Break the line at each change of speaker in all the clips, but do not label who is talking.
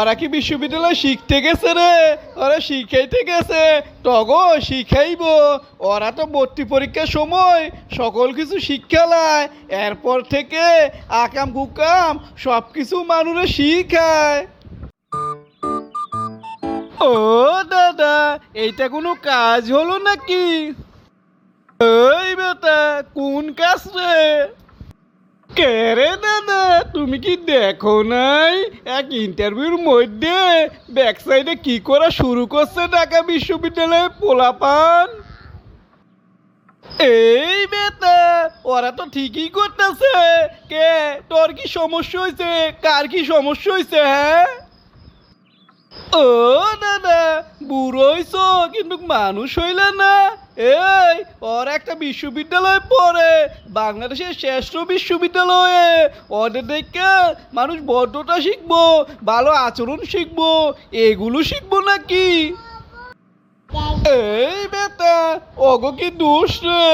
ওরা কি বিশ্ববিদ্যালয় শিখতে গেছে রে? ওরা শিখাইতে গেছে। টগো, শিখাইব। ওরা তো ভর্তি পরীক্ষার সময় সকল কিছু শিক্ষালায় এরপর থেকে আকাম কুকাম সব কিছু মানুষে শিখায়। ও দাদা, এইটা কোনো কাজ হলো নাকি? ওই বেটা, কোন কাজ রে? কে রে তুমি কি দেখো নাই? এক ইন্টারভিউর মধ্যে ব্যাক সাইডে কি করা শুরু করছে ঢাকা বিশ্ববিদ্যালয়ের পোলাপান? এই বেটা, ওরা তো ঠিকই করতেছে। কে? তোর কি সমস্যা হয়েছে? কার কি সমস্যা হয়েছে হ্যাঁ? ও দাদা, বুড়ো হইছো, কিন্তু মানুষ হইলে না। এই ওর একটা বিশ্ববিদ্যালয় পড়ে, বাংলাদেশের শ্রেষ্ঠ বিশ্ববিদ্যালয়ে। ওদের দেখে মানুষ বড্ডটা শিখব, ভালো আচরণ শিখব, এগুলো শিখব নাকি? এই বেটা, ওগো কি দোষ রে?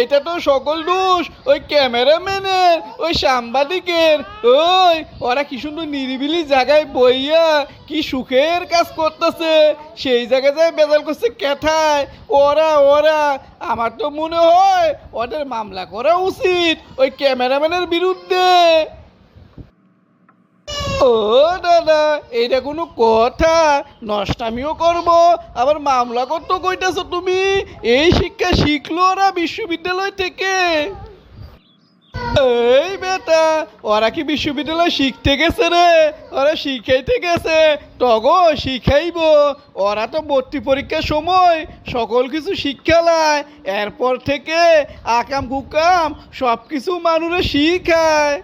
এটা তো সকল দোষ। ওই ক্যামেরাম্যানের, ওই সাংবাদিকের। ওই, ওরা কি সুন্দর নিরিবিলি জায়গায় বইয়া কি সুখের কাজ করতেছে। সেই জায়গায় যায় বেজাল করছে কেথায় ওরা ওরা, আমার তো মনে হয় ওদের মামলা করা উচিত ওই ক্যামেরাম্যানের বিরুদ্ধে। ও দাদা, এইটা কোনো কথা। নষ্টামিও করব, আবার মামলা করতে কইতেছো তুমি। এই শিক্ষা শিখলো ওরা বিশ্ববিদ্যালয় থেকে। এই বেটা, ওরা কি বিশ্ববিদ্যালয় শিখতে গেছে রে? ওরা শিখাইতে গেছে টগো শিখাইব। ওরা তো ভর্তি পরীক্ষার সময় সকল কিছু শিক্ষালায় এরপর থেকে আকাম কুকাম সব কিছু মানুষে শিখায়।